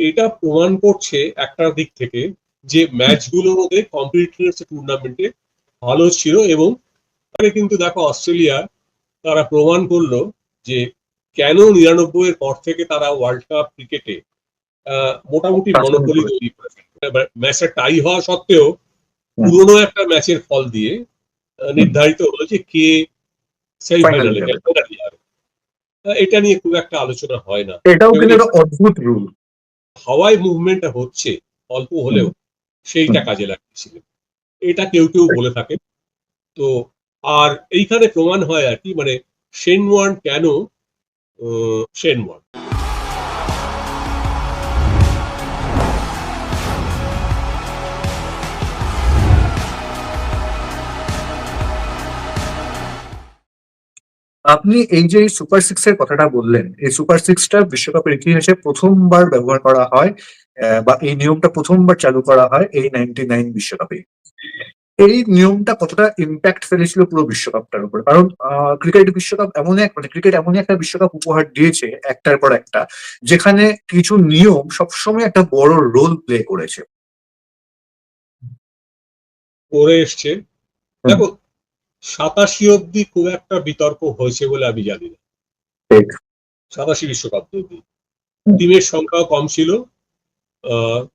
এটা প্রমাণ করছে একটা দিক থেকে যে ম্যাচগুলোর মধ্যে কম্পিটিটরস টুর্নামেন্টে ভালো ছিল এবং কিন্তু দেখো অস্ট্রেলিয়া তারা প্রমাণ করল যে কেন নিরানব্বই এর পর থেকে তারা ওয়ার্ল্ড কাপ ক্রিকেটে মোটামুটি মনোবলি। তৈরি ম্যাচটা টাই হওয়া সত্ত্বেও পুরনো একটা ম্যাচের ফল দিয়ে নির্ধারিত হলো যে কে সেমিফাইনালে এটা নিয়ে খুব একটা আলোচনা হয় না। এটাও কিন্তু একটা অদ্ভুত রুল হাওয়ায় মুভমেন্টটা হচ্ছে অল্প হলেও সেইটা কাজে লাগিয়েছিলেন এটা কেউ কেউ বলে থাকে তো আর এইখানে প্রমাণ হয় আর কি মানে সেন ওয়ান কেন আহ, আপনি এই যে সুপার সিক্স এর কথাটা বললেন, এই সুপার সিক্সটা বিশ্বকাপের ইতিহাসে প্রথমবার ব্যবহার করা হয় বা এই নিয়মটা প্রথমবার চালু করা হয় এই নাইনটি নাইন বিশ্বকাপে। এই নিয়মটা কতটা ইম্প্যাক্ট ফেলেছিল পুরো বিশ্বকাপটার উপর? কারণ ক্রিকেট বিশ্বকাপ এমন এক মানে ক্রিকেট এমন একটা বিশ্বকাপ উপহার দিয়েছে একটার পর একটা, যেখানে কিছু নিয়ম সবসময় একটা বড় রোল প্লে করেছে। করে এসছে। দেখো সাতাশি অব্দি খুব একটা বিতর্ক হয়েছে বলে আমি জানি না। সাতাশি বিশ্বকাপ অব্দি। টিমের সংখ্যাও কম ছিল। আহ,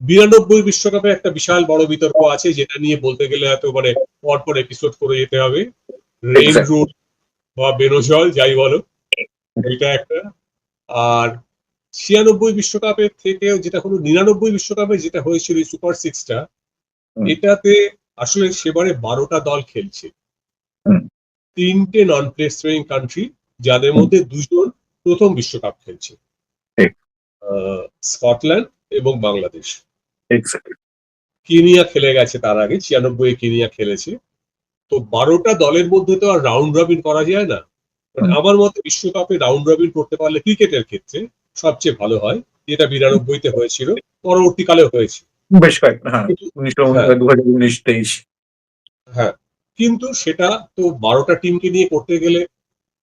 বিরানব্বই বিশ্বকাপে একটা বিশাল বড় বিতর্ক আছে যেটা নিয়ে বলতে গেলে হয়তো মানে পর পর এপিসোড করে যেতে হবে। রেল. রুট বা বেনজল যাই বলো। এটা একটা। আর ছিয়ানব্বই বিশ্বকাপের থেকেও যেটা হলো নিরানব্বই বিশ্বকাপে যেটা হয়েছিল সুপার সিক্সটা এটাতে আসলে সেবারে বারোটা দল খেলছে। তিনটে নন প্লেসিং কান্ট্রি যাদের মধ্যে দুজন প্রথম বিশ্বকাপ খেলছে। স্কটল্যান্ড এবং বাংলাদেশ। কেনিয়া খেলে গেছে তার আগে ছিয়ানব্বই কেনিয়া খেলেছে। তো বারোটা দলের মধ্যে তো আর রাউন্ড রবিন করা যায় না। মানে আমার মতে বিশ্বকাপে রাউন্ড রবিন করতে পারলে ক্রিকেটের ক্ষেত্রে সবচেয়ে ভালো হয়। যেটা বিরানব্বইতে হয়েছিল পরবর্তীকালে হয়েছে। বেশ কয়েকটা হ্যাঁ উনিশশো হ্যাঁ। দু হাজার উনিশ তেইশ। হ্যাঁ। কিন্তু সেটা তো বারোটা টিমকে নিয়ে করতে গেলে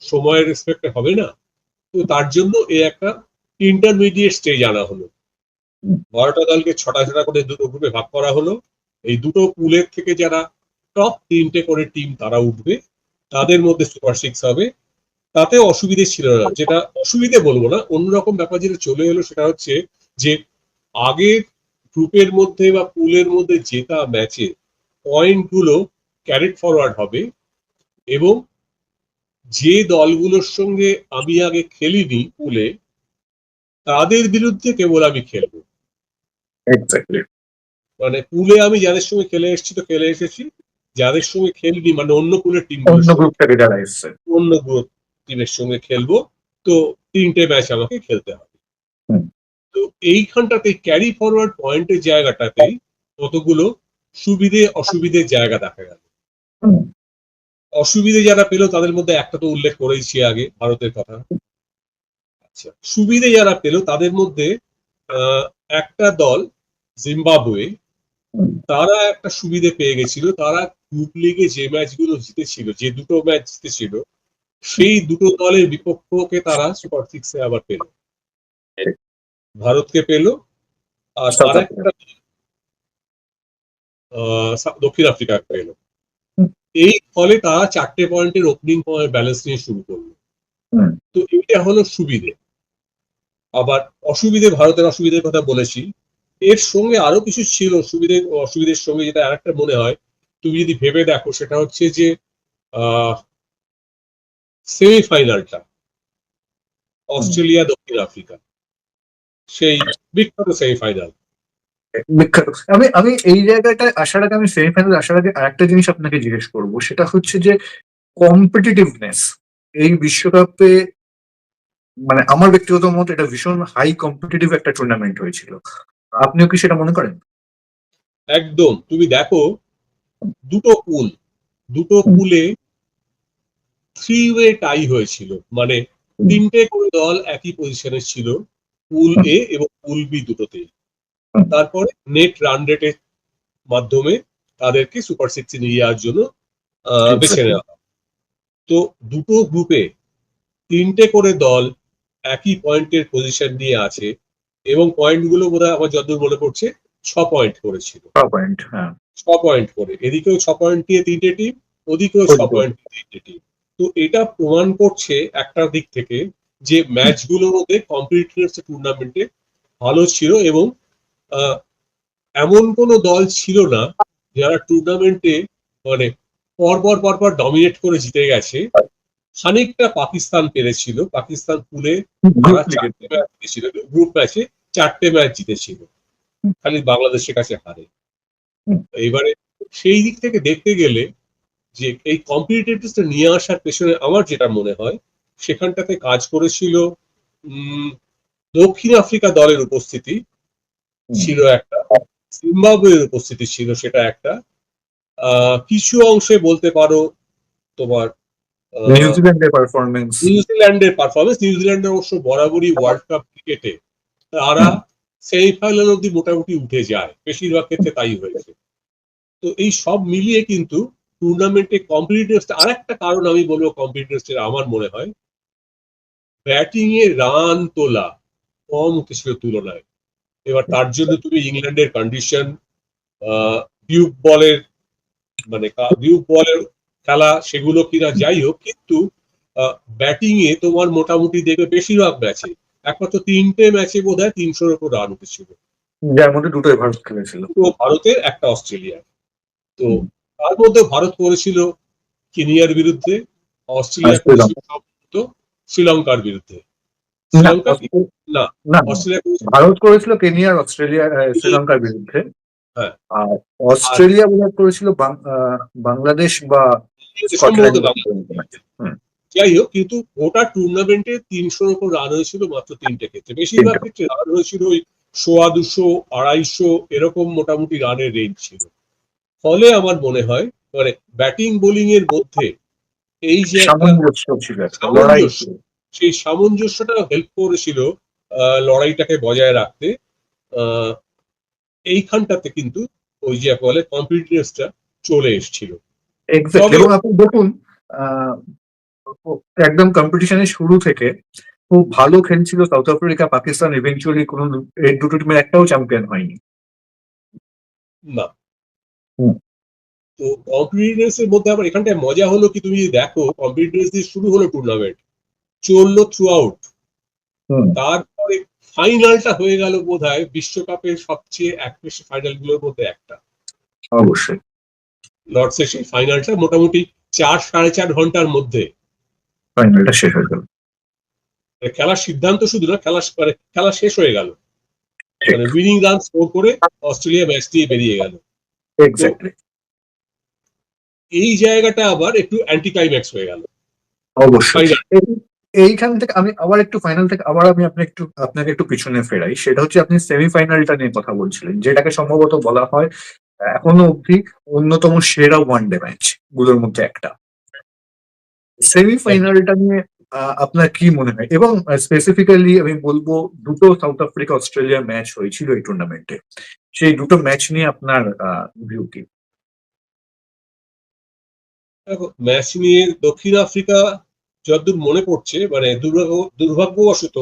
সময়ের রেসপেক্টে হবে না। তো তার জন্য এই একটা ইন্টারমিডিয়েট স্টেজ আনা হলো। বারোটা দলকে ছটা ছটা করে দুটো গ্রুপে ভাগ করা হলো। এই দুটো পুলের থেকে যারা টপ তিনটে করে টিম তারা উঠবে, তাদের মধ্যে সুপার সিক্স হবে। তাতে অসুবিধে ছিল না। যেটা অসুবিধে বলব না অন্যরকম ব্যাপার যেটা চলে এলো সেটা হচ্ছে যে আগের গ্রুপের মধ্যে বা পুলের মধ্যে জেতা ম্যাচে পয়েন্টগুলো ক্যারেট ফরওয়ার্ড হবে এবং যে দলগুলোর সঙ্গে আমি আগে খেলিনি পুলে তাদের বিরুদ্ধে কেবল আমি খেলব। মানে পুলে আমি যাদের সঙ্গে খেলে এসেছি তো খেলে এসেছি যাদের সঙ্গে খেলনি মানে অন্য পুলের টিম অন্য গ্রুপ থেকে যারা এসছে অন্য গ্রুপ টিমের সঙ্গে খেলব তো তিনটে ম্যাচ আমাকে খেলতে হবে। তো এইখানটাতে ক্যারি ফরওয়ার্ড পয়েন্টের জায়গাটাতেই কতগুলো সুবিধে অসুবিধের জায়গা দেখা গেল। অসুবিধে যারা পেল তাদের মধ্যে একটা তো উল্লেখ করেইছি আগে ভারতের কথা আচ্ছা সুবিধে যারা পেল তাদের মধ্যে আহ, একটা দল জিম্বাবুয়ে তারা একটা সুবিধে পেয়ে গেছিল তারা গ্রুপ লিগে যে ম্যাচগুলো জিতেছিল যে দুটো ম্যাচ জিতেছিল সেই দুটো দলের বিপক্ষকে তারা সুপার সিক্সে আবার পেল ভারতকে পেল আর তার। একটা দক্ষিণ আফ্রিকা পেল। এই ফলে তারা চারটে পয়েন্টের ওপেনিং ব্যালেন্স নিয়ে শুরু করল। তো এটা হলো সুবিধে। আবার অসুবিধে ভারতের অসুবিধের কথা বলেছি। এর সঙ্গে আরও কিছু ছিল সুবিধে অসুবিধের সঙ্গে যেটা আরেকটা মনে হয়। তুমি যদি ভেবে দেখো সেটা হচ্ছে যে সেমিফাইনালটা অস্ট্রেলিয়া দক্ষিণ আফ্রিকা। সেই বিখ্যাত সেমিফাইনাল বিখ্যাত। আমি আমি এই জায়গাটায় আসার আগে, আমি সেমিফাইনাল আসার আগে আরেকটা জিনিস আপনাকে জিজ্ঞেস করব। সেটা হচ্ছে যে কম্পিটিটিভনেস এই বিশ্বকাপে মানে আমার ব্যক্তিগত মত এটা ভীষণ হাই কম্পিটিটিভ একটা টুর্নামেন্ট হয়েছিল। আপনিও কি সেটা মনে করেন? একদম। তুমি দেখো, দুটো পুল দুটো। পুলে থ্রি ওয়ে টাই হয়েছিল। মানে তিনটে করে দল একই পজিশনে ছিল পুল এ এবং পুল বি দুটোতেই। তারপরে নেট রান রেটের মাধ্যমে তাদেরকে সুপার সিক্সে নিয়ে যাওয়ার জন্য বেছে নেওয়া হয়। তো দুটো গ্রুপে তিনটে করে দল একই পয়েন্টের পজিশন নিয়ে আছে এবং পয়েন্টগুলো বোধ হয় আমার যতদূর মনে পড়ছে ছ পয়েন্ট করেছিল। পয়েন্ট হ্যাঁ। ছ পয়েন্ট করে। এদিকেও ছ পয়েন্ট দিয়ে তিনটে টিম ওদিকেও ছ পয়েন্ট দিয়ে তিনটে টিম তো এটা প্রমাণ করছে একটা দিক থেকে যে ম্যাচগুলোর মধ্যে কম্পিটিটর্স টুর্নামেন্টে ভালো ছিল এবং এমন কোনো দল ছিল না যারা টুর্নামেন্টে মানে পরপর পরপর ডমিনেট করে জিতে গেছে। খানিকটা পাকিস্তান পেরেছিল। পাকিস্তান পুলে তারা চারটে ম্যাচ জিতেছিল। গ্রুপ ম্যাচে চারটে ম্যাচ জিতেছিল। খালি বাংলাদেশের কাছে হারে। এবারে সেই দিক থেকে দেখতে গেলে যে এই কম্পিটিটিভটা নিয়ে আসার পেছনে আমার যেটা মনে হয় সেখানটাতে কাজ করেছিল উম, দক্ষিণ আফ্রিকা দলের উপস্থিতি। ছিল একটা জিম্বাবুয়ের উপস্থিতি ছিল সেটা একটা। আহ, কিছু অংশে বলতে পারো তোমার নিউজিল্যান্ডের পারফরমেন্স নিউজিল্যান্ডের পারফরমেন্স নিউজিল্যান্ডের অবশ্য বরাবরই ওয়ার্ল্ড কাপ ক্রিকেটে তারা সেমিফাইনাল অব্দি মোটামুটি উঠে যায় বেশিরভাগ ক্ষেত্রে তাই হয়েছে। তো এই সব মিলিয়ে কিন্তু টুর্নামেন্টে কম্পিটিটার্স আর একটা কারণ আমি বলব কম্পিটিটার্স আমার মনে হয় ব্যাটিং এ রান তোলা কম উঠেছিল তুলনায়। এবার তার জন্য তুমি ইংল্যান্ডের কন্ডিশন বিউক বলের মানে বিউক বলের খেলা সেগুলো কিনা যাই হোক কিন্তু ব্যাটিং এ তোমার মোটামুটি দেখবে বেশিরভাগ ম্যাচে একমাত্র তিনটে ম্যাচে বোধ হয় তিনশোর উপর রান উঠেছিল যার মধ্যে দুটোই ভারত খেলেছিল। তো ভারতের একটা অস্ট্রেলিয়ার। তো তার মধ্যে ভারত করেছিল কেনিয়ার বিরুদ্ধে অস্ট্রেলিয়া শ্রীলঙ্কার বিরুদ্ধে। ভারত করেছিল কেনিয়ার অস্ট্রেলিয়া শ্রীলঙ্কার বিরুদ্ধে। হ্যাঁ। আর অস্ট্রেলিয়া বোধ করেছিল বাংলাদেশ বা যাই হোক কিন্তু গোটা টুর্নামেন্টে তিনশোর উপর রান হয়েছিল মাত্র তিনটে ক্ষেত্রে। বেশিরভাগ ক্ষেত্রে রান হয়েছিল ওই সোয়া দুশো আড়াইশো এরকম মোটামুটি রানের রেঞ্জ ছিল। ফলে আমার মনে হয় মানে ব্যাটিং বোলিং এর মধ্যে এই যে সেই সামঞ্জস্যটা হেল্প করেছিল লড়াইটাকে বজায় রাখতে। এইখানটাতে কিন্তু ওই যে বলে কম্পিটিটার্সটা চলে এসেছিল। এবং আপনি দেখুন একদম কম্পিটিশনের শুরু থেকে খুব ভালো খেলছিল সাউথ আফ্রিকা পাকিস্তান ইভেন্চুয়ালি কোন দুটো টিমের একটাও চ্যাম্পিয়ন হয়নি। না। তো কম্পিটিটার্স এর মধ্যে আবার এখানটায় মজা হলো কি তুমি দেখো কম্পিটিটার্স দিয়ে শুরু হলো টুর্নামেন্ট চলল থ্রু আউট তারপরে ফাইনালটা হয়ে গেল বোধ হয় বিশ্বকাপের সবচেয়ে একপেশে ফাইনালগুলোর মধ্যে একটা। অবশ্যই। লর্ডসের সেই ফাইনালটা মোটামুটি চার সাড়ে চার ঘণ্টার মধ্যে। ফাইনালটা শেষ হয়ে গেল। মানে খেলার সিদ্ধান্ত শুধু না খেলা মানে খেলা শেষ হয়ে গেল। মানে উইনিং রান স্কোর করে অস্ট্রেলিয়া ম্যাচ দিয়ে বেরিয়ে গেল। এই জায়গাটা আবার একটু অ্যান্টি ক্লাইম্যাক্স হয়ে গেল। অবশ্যই। এইখান থেকে আমি আবার একটু ফাইনাল থেকে আবার আমি আপনি একটু, আপনাকে একটু পিছনে ফেরাই। সেটা হচ্ছে আপনি সেমিফাইনালটা নিয়ে কথা বলছিলেন, যেটাকে সম্ভবত বলা হয় এখনও অবধি অন্যতম সেরা ওয়ান ডে ম্যাচগুলোর মধ্যে একটা। সেমিফাইনালটা নিয়ে আপনার কি মনে হয়? এবং স্পেসিফিক্যালি আমি বলব দুটো সাউথ আফ্রিকা অস্ট্রেলিয়া ম্যাচ হয়েছিল এই টুর্নামেন্টে সেই দুটো ম্যাচ নিয়ে আপনার ভিউ কি? দেখো ম্যাচ নিয়ে দক্ষিণ আফ্রিকা যতদূর মনে পড়ছে মানে দুর্ভাগ্য দুর্ভাগ্যবশত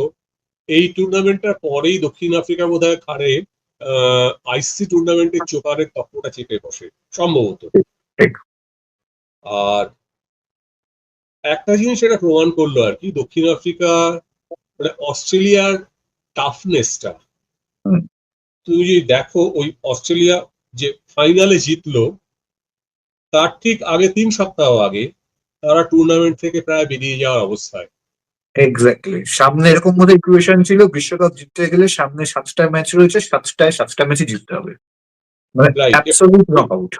এই টুর্নামেন্টটার পরেই দক্ষিণ আফ্রিকা বোধ হয় খারে আইসিসি টুর্নামেন্টের চোকারের তকটা চেপে বসে সম্ভবত। আর একটা জিনিস এটা প্রমাণ করল আর কি দক্ষিণ আফ্রিকা মানে অস্ট্রেলিয়ার টাফনেসটা তুমি যদি দেখো ওই অস্ট্রেলিয়া যে ফাইনালে জিতলো তার ঠিক আগে তিন সপ্তাহ আগে তারা টুর্নামেন্ট থেকে প্রায় বেরিয়ে যাওয়ার অবস্থায়। এক্স্যাক্টলি সামনে এরকম মতো ইকুয়েশন ছিল বিশ্বকাপ জিততে গেলে সামনে সাতটা ম্যাচ রয়েছে সাতটায় সাতটা ম্যাচই জিততে হবে। মানে. অ্যাবসলিউট নকআউট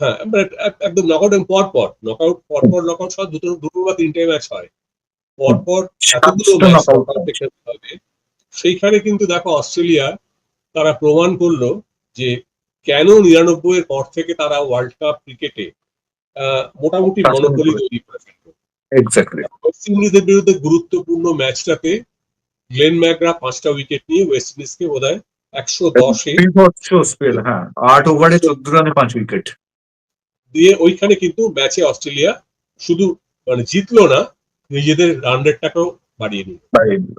হ্যাঁ এক- একদম নকআউট পর পর নকআউট পর পর নকআউট সব দুটো দুটো বা তিনটে ম্যাচ হয়। পর পর এতগুলো ম্যাচ হবে। সেইখানে কিন্তু দেখো অস্ট্রেলিয়া তারা প্রমাণ করল যে কেন নিরানব্বই এর পর থেকে তারা ওয়ার্ল্ড কাপ ক্রিকেটে মোটামুটি তৈরি করে ফেলল। ওয়েস্ট ইন্ডিজের বিরুদ্ধে গুরুত্বপূর্ণ ম্যাচটাতে গ্লেন ম্যাকরা পাঁচটা উইকেট নিয়ে ওয়েস্ট ইন্ডিজকে বোধ হয় একশো দশে স্পেল হ্যাঁ। আট ওভারে চোদ্দ রানে পাঁচ উইকেট দিয়ে ওইখানে কিন্তু ম্যাচে অস্ট্রেলিয়া শুধু মানে জিতলো না নিজেদের রান রেটটাকেও বাড়িয়ে নিল দিল।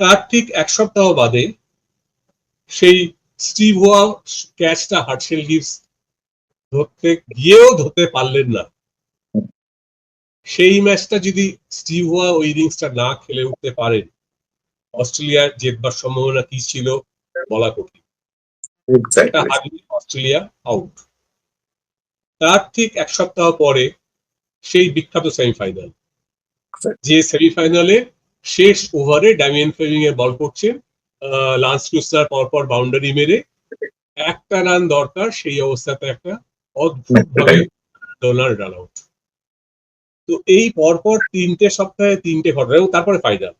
তার ঠিক এক সপ্তাহ বাদে সেই স্টিভ হোয়া ক্যাচটা হার্টসেল গিভস ধরতে গিয়েও ধরতে পারলেন না। সেই ম্যাচটা যদি স্টিভ হোয়া ওই ইনিংসটা না খেলে উঠতে পারেন অস্ট্রেলিয়ার জেতবার সম্ভাবনা কি ছিল বলা কঠিন। অস্ট্রেলিয়া আউট তার ঠিক এক সপ্তাহ পরে সেই বিখ্যাত সেমিফাইনাল। যে সেমিফাইনালে শেষ ওভারে ড্যামিয়ান ফেমিং এ বল করছেন লান্স ক্রুস্টার পরপর বাউন্ডারি মেরে একটা রান দরকার সেই অবস্থাতে একটা অদ্ভুত ভাবে ডোনাল্ড রান আউট তো এই পরপর তিনটে সপ্তাহে তিনটে ঘটনা এবং তারপরে ফাইনাল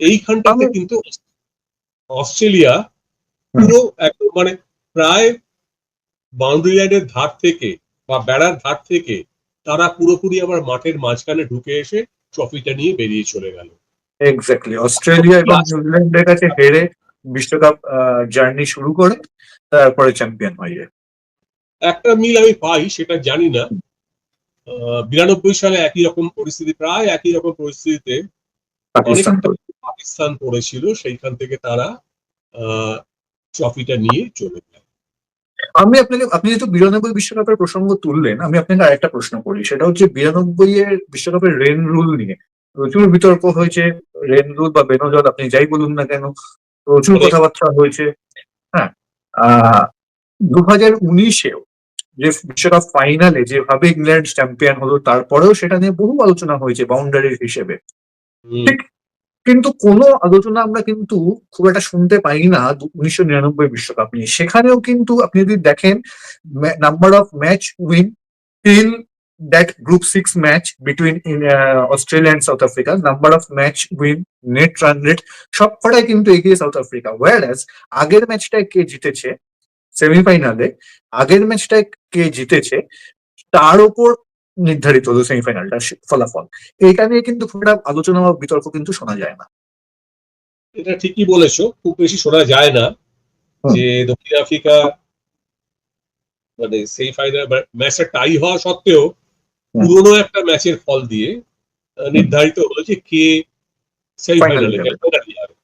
এইখানটাতে কিন্তু অস্ট্রেলিয়া পুরো একদম মানে প্রায় বাউন্ডারি লাইনের ধার থেকে বা বেড়ার ধার থেকে তারা পুরোপুরি আবার মাঠের মাঝখানে ঢুকে এসে ট্রফিটা নিয়ে বেরিয়ে চলে গেল। এক্স্যাক্টলি অস্ট্রেলিয়া এবং নিউজিল্যান্ডের কাছে হেরে বিশ্বকাপ জার্নি শুরু করে তারপরে চ্যাম্পিয়ন হয়ে। যায় একটা মিল আমি পাই সেটা জানি না। বিরানব্বই সালে একই রকম পরিস্থিতি প্রায় একই রকম পরিস্থিতিতে পাকিস্তান পড়েছিল। সেইখান থেকে তারা ট্রফিটা নিয়ে চলে গেল আমি আপনাকে আপনি যেহেতু বিরানব্বই বিশ্বকাপের প্রসঙ্গ তুললেন আমি আপনাকে আরেকটা প্রশ্ন করি সেটা হচ্ছে বিরানব্বই এর বিশ্বকাপের রেন রুল নিয়ে। প্রচুর বিতর্ক হয়েছে রেন রুল বা বেনজল আপনি যাই বলুন না কেন প্রচুর কথাবার্তা হয়েছে হ্যাঁ আহ দু হাজার উনিশেও যে বিশ্বকাপ ফাইনালে যেভাবে ইংল্যান্ড চ্যাম্পিয়ন হলো তারপরেও সেটা নিয়ে বহু আলোচনা হয়েছে বাউন্ডারির হিসেবে। ঠিক। কিন্তু কোনো আলোচনা আমরা কিন্তু খুব একটা শুনতে পাই না উনিশশো নিরানব্বই বিশ্বকাপ নিয়ে। সেখানেও কিন্তু আপনি যদি দেখেন number of match win till that group six match between Australia and South Africa number of match win net run rate সব কটাই কিন্তু এগিয়ে সাউথ আফ্রিকা ওয়ার আগের ম্যাচটায় কে জিতেছে? সেমিফাইনালে আগের ম্যাচটায় কে জিতেছে তার উপর নির্ধারিত হলো সেমিফাইনালটার ফলাফল এটা নিয়ে কিন্তু খুব একটা আলোচনা বা বিতর্ক কিন্তু শোনা যায় না এটা ঠিকই বলেছ খুব বেশি শোনা যায় না যে দক্ষিণ আফ্রিকা মানে সেই ফাইনাল ম্যাচটা টাই হওয়া সত্ত্বেও। পুরোনো একটা ম্যাচের ফল দিয়ে নির্ধারিত হলো যে কে সেই Final ফাইনালে যাবে। গেল penalty যাবে।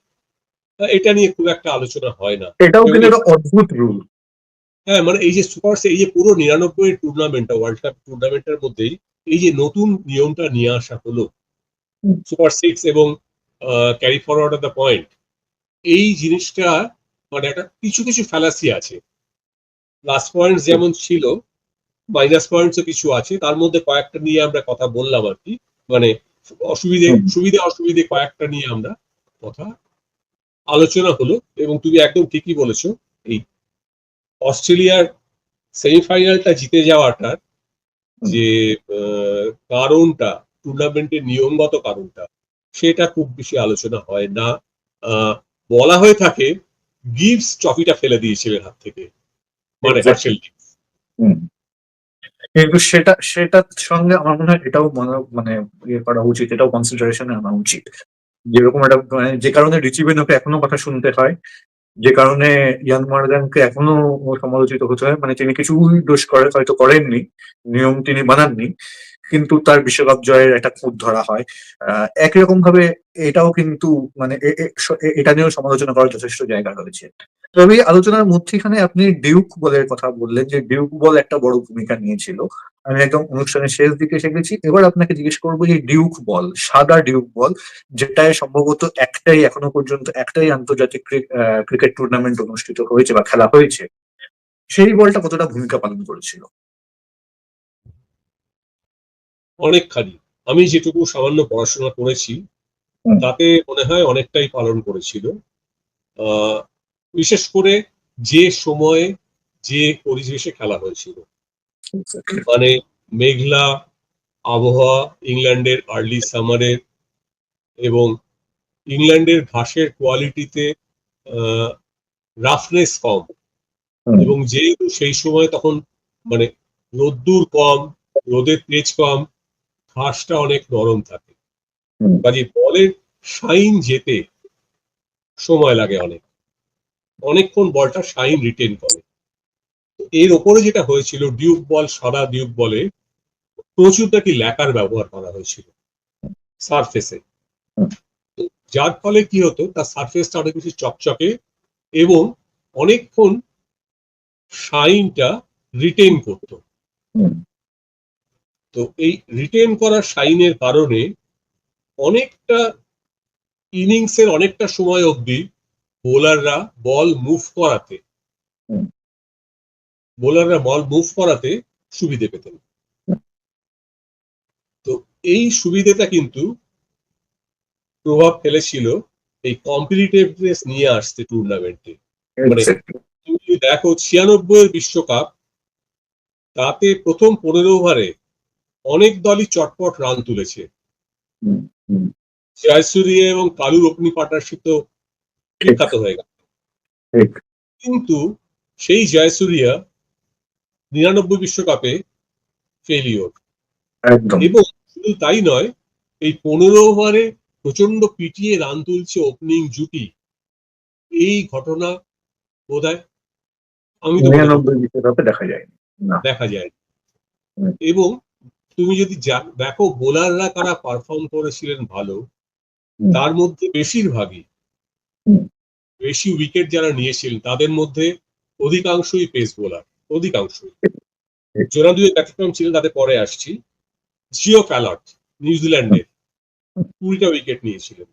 আহ, এটা নিয়ে খুব একটা আলোচনা হয় না এটাও কিন্তু একটা অদ্ভুত রুল হ্যাঁ মানে এই যে সুপার এই যে পুরো নিরানব্বই টুর্নামেন্টটা ওয়ার্ল্ড কাপ টুর্নামেন্টের মধ্যেই এই যে নতুন নিয়মটা নিয়ে আসা হলো। সুপার সিক্স এবং carry forward of the point. এই জিনিসটা মানে একটা কিছু কিছু ফ্যালাসি আছে। প্লাস পয়েন্ট যেমন ছিল মাইনাস পয়েন্টসও কিছু আছে। তার মধ্যে কয়েকটা নিয়ে আমরা কথা বললাম আর কি। মানে অসুবিধে সুবিধে অসুবিধে কয়েকটা নিয়ে আমরা কথা আলোচনা হলো। এবং তুমি একদম ঠিকই বলেছ এই অস্ট্রেলিয়ার সেমিফাইনালটা জিতে যাওয়াটার যে কারণটা টুর্নামেন্টের নিয়মগত কারণটা সেটা খুব বেশি আলোচনা হয় না। বলা হয়ে থাকে গিভস ট্রফিটা ফেলে দিয়েছিলেন হাত থেকে। মানে. হার্সেল গিভস কিন্তু সেটা সেটার সঙ্গে আমার মনে হয় এটাও মনে- ইয়ে করা উচিত এটাও কনসিডারেশনে আনা উচিত। যেরকম একটা মানে যে কারণে রিচিবেনকে এখনও কথা শুনতে হয় যে কারণে ইয়ান মার্গানকে এখনও সমালোচিত হতে হয় মানে তিনি কিছু দোষ করে হয়তো করেননি নিয়ম তিনি বানাননি কিন্তু তার বিশ্বকাপ জয়ের একটা খুঁত ধরা হয়। আহ, রকম ভাবে এটাও কিন্তু মানে এটা নিয়েও সমালোচনা করার যথেষ্ট জায়গা রয়েছে। তবে আলোচনার মধ্যেখানে আপনি ডিউক বলের কথা বললেন যে ডিউক বল একটা বড় ভূমিকা নিয়েছিল। আমি একদম অনুষ্ঠানের শেষ দিকে এসে গেছি। এবার আপনাকে জিজ্ঞেস করব যে ডিউক বল সাদা ডিউক বল যেটায় সম্ভবত একটাই এখনও পর্যন্ত একটাই আন্তর্জাতিক ক্রিকেট টুর্নামেন্ট অনুষ্ঠিত হয়েছে বা খেলা হয়েছে। সেই বলটা কতটা ভূমিকা পালন করেছিল? অনেকখানি। আমি যেটুকু সামান্য পড়াশোনা করেছি। তাতে মনে হয় অনেকটাই পালন করেছিল। আহ, বিশেষ করে যে সময়ে যে পরিবেশে খেলা হয়েছিল। মানে মেঘলা আবহাওয়া ইংল্যান্ডের আর্লি সামারের এবং ইংল্যান্ডের ঘাসের কোয়ালিটিতে রাফনেস কম। এবং যেহেতু সেই সময় তখন মানে রোদ্দুর কম রোদের তেজ কম ঘাসটা অনেক নরম থাকে। কাজে বলের শাইন যেতে সময় লাগে অনেক। অনেকক্ষণ বলটা শাইন রিটেন করে। এর ওপরে যেটা হয়েছিল, ডিউক বল, সাদা ডিউক বলে প্রচুর নাকি ল্যাকার ব্যবহার করা হয়েছিল সারফেসে যার ফলে কি হতো, তার সারফেসটা অনেক বেশি চকচকে এবং অনেকক্ষণ সাইনটা রিটেন করত তো এই রিটেন করা সাইনের কারণে অনেকটা ইনিংসের অনেকটা সময় অবধি বোলাররা বল মুভ করাতে। বোলাররা বল মুভ করাতে সুবিধে পেতেন। তো এই সুবিধেটা কিন্তু প্রভাব ফেলেছিল এই কম্পিটিটিভনেস নিয়ে আসতে টুর্নামেন্টে মানে তুমি দেখো ছিয়ানব্বই এর বিশ্বকাপ তাতে প্রথম পনেরো ওভারে অনেক দলই চটপট রান তুলেছে। জয়সুরিয়া এবং কালুর ওপেনিং পার্টনারশিপ তো বিখ্যাত হয়ে গেল। কিন্তু সেই জয়সুরিয়া নিরানব্বই বিশ্বকাপে ফেলিওর এবং শুধু তাই নয় এই পনেরো ওভারে প্রচণ্ড পিটিয়ে রান তুলছে ওপেনিং জুটি। এই ঘটনা বোধ আমি দেখা যায় দেখা যায়। এবং তুমি যদি দেখো বোলাররা কারা পারফর্ম করেছিলেন ভালো তার মধ্যে বেশিরভাগই বেশি উইকেট যারা নিয়েছিলেন তাদের মধ্যে অধিকাংশই পেস বোলার অধিকাংশই। যারা দুই ব্যতিক্রম ছিলেন তাতে পরে আসছি। জিও ক্যালট নিউজিল্যান্ডের কুড়িটা উইকেট নিয়েছিলেন।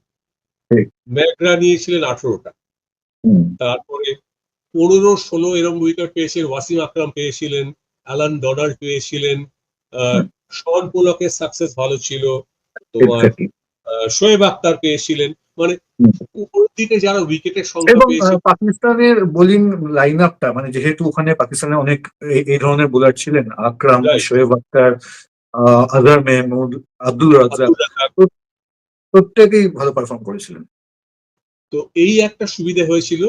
ম্যাকরা নিয়েছিলেন আঠারোটা। তারপরে পনেরো ষোলো এরম উইকেট পেয়েছিলেন ওয়াসিম আকরাম পেয়েছিলেন অ্যালান ডোনাল্ড পেয়েছিলেন। শন পোলকের সাকসেস ভালো ছিল। তোমার শোয়েব আক্তার পেয়েছিলেন। মানে হুম। উপর দিকে যারা উইকেটের সংখ্যা এবং পাকিস্তানের বোলিং লাইন আপটা মানে যেহেতু ওখানে পাকিস্তানে অনেক এই- ধরনের বোলার ছিলেন আকরাম. শোয়েব আক্তার আজহার মেহমুদ আব্দুল রাজ্জাক প্রত্যেকেই ভালো পারফর্ম করেছিলেন তো এই একটা সুবিধা হয়েছিল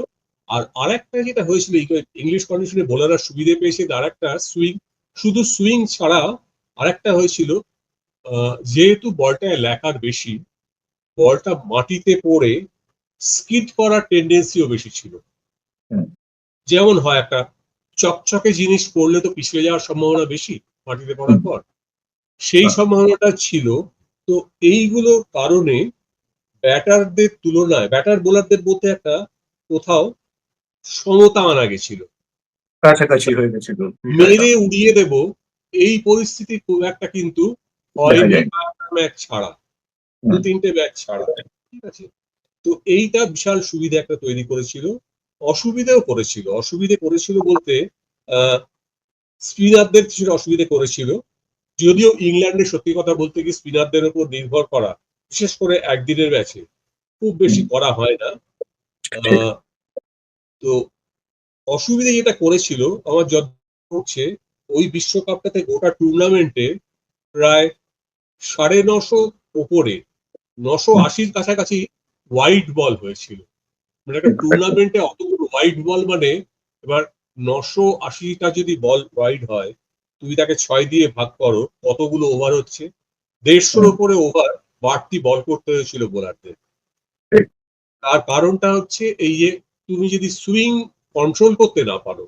আর আরেকটা যেটা হয়েছিল ইংলিশ কন্ডিশনে বোলাররা সুবিধে পেয়েছে আর একটা সুইং শুধু সুইং ছাড়া আরেকটা হয়েছিল আহ, যেহেতু বলটা লেখার বেশি বলটা মাটিতে পড়ে স্কিড করার টেন্ডেন্সিও বেশি ছিল। যেমন হয় একটা চকচকে জিনিস পড়লে তো পিছিয়ে যাওয়ার সম্ভাবনা বেশি মাটিতে পড়ার পর। সেই হ্যাঁ। সম্ভাবনাটা ছিল। তো এইগুলোর কারণে ব্যাটারদের তুলনায় ব্যাটার বোলারদের মধ্যে একটা কোথাও সমতা আনা গেছিল। কাছাকাছি হয়ে গেছিল। মেরে উড়িয়ে দেব এই পরিস্থিতি খুব একটা কিন্তু হয়নি ছাড়া। দু তিনটে ম্যাচ ছাড়া। ঠিক আছে? তো এইটা বিশাল সুবিধা একটা তৈরি করেছিল। অসুবিধেও করেছিল। অসুবিধে করেছিল বলতে স্পিনারদের কিছুটা অসুবিধে করেছিল। যদিও ইংল্যান্ডে সত্যি কথা বলতে গিয়ে স্পিনারদের উপর নির্ভর করা বিশেষ করে একদিনের ম্যাচে খুব বেশি করা হয় না। আহ, তো অসুবিধে যেটা করেছিল আমার যত হচ্ছে ওই বিশ্বকাপটাতে গোটা টুর্নামেন্টে প্রায় সাড়ে নশো ওপরে নশো আশির কাছাকাছি হোয়াইট বল হয়েছিল মানে একটা টুর্নামেন্টে অতগুলো হোয়াইট বল মানে এবার নশো আশিটা যদি বল ওয়াইড হয়, তুমি তাকে ছয় দিয়ে ভাগ করো, কতগুলো ওভার হচ্ছে দেড়শোর। ওপরে ওভার বাড়তি বল করতে হয়েছিল বোলারদের। তার কারণটা হচ্ছে এই যে তুমি যদি সুইং কন্ট্রোল করতে না পারো,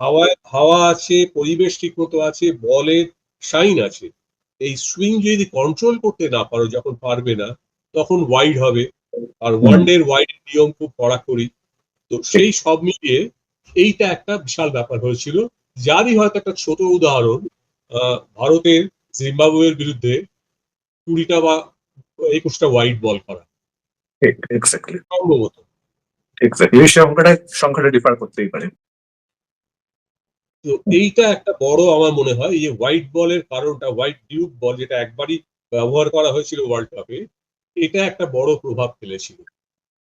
হাওয়ায়, হাওয়া আছে, পরিবেশ ঠিক মতো আছে বলের শাইন আছে এই সুইং যদি কন্ট্রোল করতে না পারো যখন পারবে না তখন ওয়াইড হবে। আর ওয়ান ডে ওয়াইড নিয়ম খুব কড়াকড়ি। তো সেই সব মিলিয়ে এইটা একটা বিশাল ব্যাপার হয়েছিল। যারই হয়তো একটা ছোট উদাহরণ ভারতের জিম্বাবুয়ের বিরুদ্ধে কুড়িটা বা একুশটা ওয়াইড বল করা। সম্ভবত। সংখ্যাটা ডিফার করতেই পারে। তো এইটা একটা বড় আমার মনে হয়, এই যে হোয়াইট বলের কারণটা হোয়াইট ডিউক বল যেটা একবারই ব্যবহার করা হয়েছিল ওয়ার্ল্ড কাপে এটা একটা বড় প্রভাব ফেলেছিল।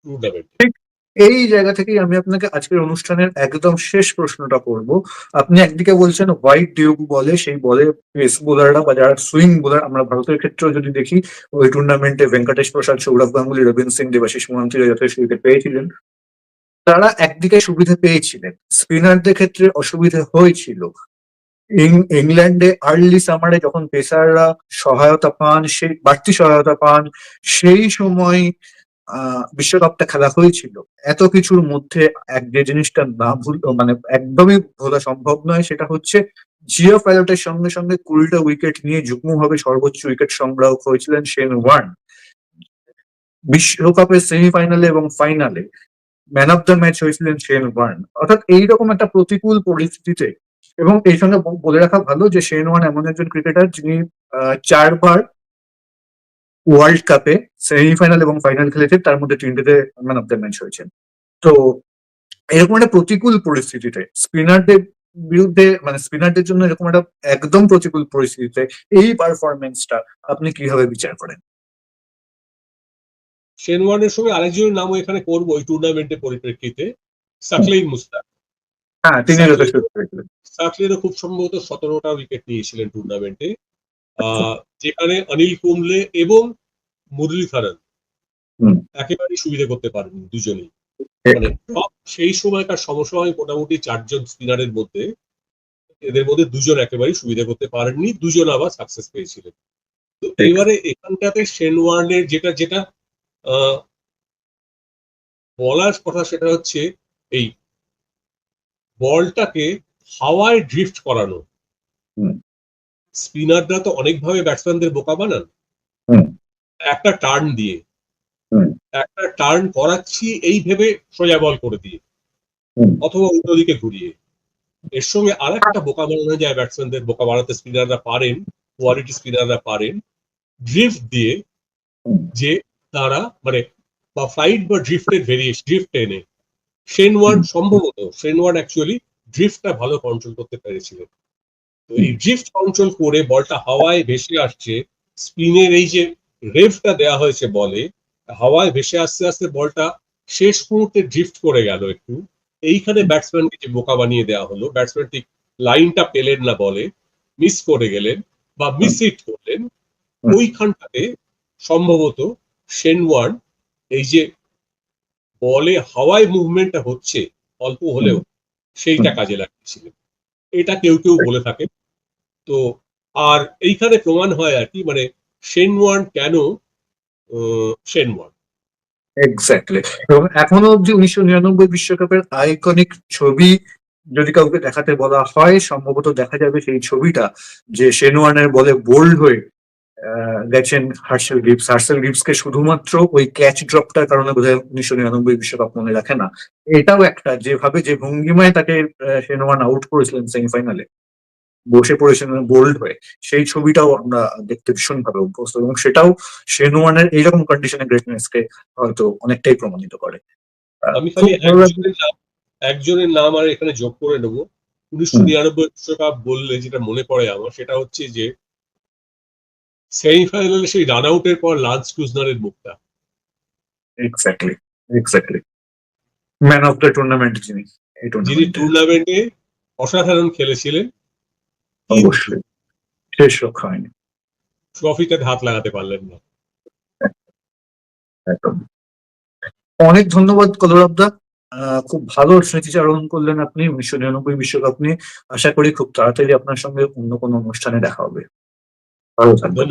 টুর্নামেন্টে এই জায়গা থেকেই আমি আপনাকে আজকের অনুষ্ঠানের একদম শেষ প্রশ্নটা করব। আপনি একদিকে বলছেন হোয়াইট ডিউক বলে সেই বলে পেস বোলাররা বা যারা সুইং বোলার আমরা ভারতের ক্ষেত্রেও যদি দেখি, ওই টুর্নামেন্টে ভেঙ্কটেশ প্রসাদ, সৌরভ গাঙ্গুলি, রবীন্দ্র সিং, দেবাশিস মোহান্তিরা যথেষ্ট পেয়েছিলেন। তারা একদিকে সুবিধা পেয়েছিলেন। স্পিনারদের ক্ষেত্রে অসুবিধা হয়েছিল। ইংল্যান্ডে আর্লি সামারে যখন পেসাররা সহায়তা পান সেই বাড়তি সহায়তা পান, সেই সময় বিশ্বকাপটা খেলা হয়েছিল। এত কিছুর মধ্যে এক যে জিনিসটা না ভুল মানে একদমই ভোলা সম্ভব নয়, সেটা হচ্ছে জিও প্যালটের সঙ্গে সঙ্গে কুড়িটা উইকেট নিয়ে যুগ্মভাবে সর্বোচ্চ উইকেট সংগ্রাহক হয়েছিলেন শেন ওয়ার্ন। বিশ্বকাপের সেমিফাইনালে এবং ফাইনালে ম্যান অফ দ্য ম্যাচ হয়েছিলেন শেন ওয়ার্ন। অর্থাৎ এইরকম একটা প্রতিকূল পরিস্থিতিতে এবং এই সঙ্গে বলে রাখা ভালো যে শেন ওয়ার্ন এমন একজন ক্রিকেটার যিনি চারবার ওয়ার্ল্ড কাপে সেমিফাইনাল এবং ফাইনাল খেলেছেন, তার মধ্যে তিনটেতে ম্যান অফ দ্য ম্যাচ হয়েছেন। তো এরকম একটা প্রতিকূল পরিস্থিতিতে স্পিনারদের বিরুদ্ধে মানে স্পিনারদের জন্য এরকম একটা একদম প্রতিকূল পরিস্থিতিতে এই পারফরমেন্সটা আপনি কীভাবে বিচার করেন? শেনওয়ানের সঙ্গে আরেকজনের নামও এখানে করব এই টুর্নামেন্টের পরিপ্রেক্ষিতে সাকলেইন মুস্তাক হ্যাঁ তিনি খুব সম্ভবত সতেরোটা উইকেট নিয়েছিলেন টুর্নামেন্টে যেখানে অনিল কুম্বলে এবং মুরলীধরন। একেবারেই সুবিধা করতে পারেনি দুজনেই। মানে সেই সময়কার সমসময় মোটামুটি চারজন স্পিনারের মধ্যে এদের মধ্যে দুজন একেবারেই সুবিধা করতে পারেননি দুজন আবার সাকসেস পেয়েছিলেন। তো এবারে এখানটাতে শেনওয়ার্নের যেটা যেটা আহ, বলার কথা সেটা হচ্ছে এই বলটাকে হাওয়ায় ড্রিফট করানো। স্পিনাররা তো অনেকভাবে ব্যাটসম্যানদের বোকা বানান। একটা টার্ন দিয়ে। একটা টার্ন করাচ্ছি এই ভেবে সোজা বল করে দিয়ে। অথবা উল্টো দিকে ঘুরিয়ে। এর সঙ্গে আর একটা বোকা বানানো যায় ব্যাটসম্যানদের বোকা বানাতে স্পিনাররা পারেন কোয়ালিটি স্পিনাররা পারেন ড্রিফট দিয়ে যে তারা মানে বা ফ্লাইট বা ড্রিফটের ভেরিয়েশন ড্রিফট এনে শেনওয়ার্ড সম্ভবত শেনওয়ার্ড অ্যাকচুয়ালি ড্রিফটটা ভালো কন্ট্রোল করতে পেরেছিলেন তো এই ড্রিফট কন্ট্রোল করে বলটা হাওয়ায় ভেসে আসছে স্পিনের এই যে রেভটা দেওয়া হয়েছে বলে হাওয়ায় ভেসে আসতে আসতে বলটা শেষ মুহূর্তে ড্রিফট করে গেল একটু। এইখানে ব্যাটসম্যানকে যে বোকা বানিয়ে দেওয়া হলো ব্যাটসম্যান ঠিক লাইনটা পেলেন না বলে মিস করে গেলেন বা মিস হিট করলেন ওইখানটাতে সম্ভবত শেনওয়ার্ন এই যে বলে হাওয়ায় মুভমেন্টটা হচ্ছে অল্প হলেও সেইটা কাজে লাগিয়েছিলেন। এটা কেউ কেউ বলে থাকে তো আর এইখানে প্রমাণ হয় আর কি মানে শেনওয়ার্ন কেন আহ, শেনওয়ার্ন এক্স্যাক্টলি এবং এখনও অব্দি উনিশশো নিরানব্বই বিশ্বকাপের আইকনিক ছবি যদি কাউকে দেখাতে বলা হয় সম্ভবত দেখা যাবে সেই ছবিটা যে শেনওয়ানের বলে বোল্ড হয়ে গেছেন হার্সেল গিপস হার্সেল গিপসকে শুধুমাত্র ওই ক্যাচ ড্রপটার কারণে বোধহয় উনিশশো নিরানব্বই বিশ্বকাপ মনে রাখে না। এটাও একটা যেভাবে যে ভঙ্গিমায় তাকে শেনওয়ান আউট করেছিলেন সেমিফাইনালে বসে পড়েছিলেন বোল্ড হয়ে সেই ছবিটাও আমরা দেখতে ভীষণ ভাবে অভ্যস্ত এবং সেটাও শেনওয়ানের এইরকম কন্ডিশনে গ্রেটনেসকে হয়তো অনেকটাই প্রমাণিত করে। আমি খালি খুব একজনের নাম একজনের নাম আর এখানে যোগ করে নেব। উনিশশো নিরানব্বই বিশ্বকাপ বললে যেটা মনে পড়ে আমার সেটা হচ্ছে যে সেমিফাইনালে সেই রান আউটের পর লান্স টুজনারের মুখটা। Exactly exactly man of the tournament যিনি যিনি টুর্নামেন্টে অসাধারণ খেলেছিলেন। অবশ্যই শেষ রক্ষা হয়নি। ট্রফিটাতে হাত লাগাতে পারলেন না। একদম। অনেক ধন্যবাদ কলরবদা আহ, খুব ভালো স্মৃতিচারণ করলেন আপনি উনিশশো নিরানব্বই বিশ্বকাপ নিয়ে। আশা করি খুব তাড়াতাড়ি আপনার সঙ্গে অন্য কোনো অনুষ্ঠানে দেখা হবে। ভালো থাকবেন।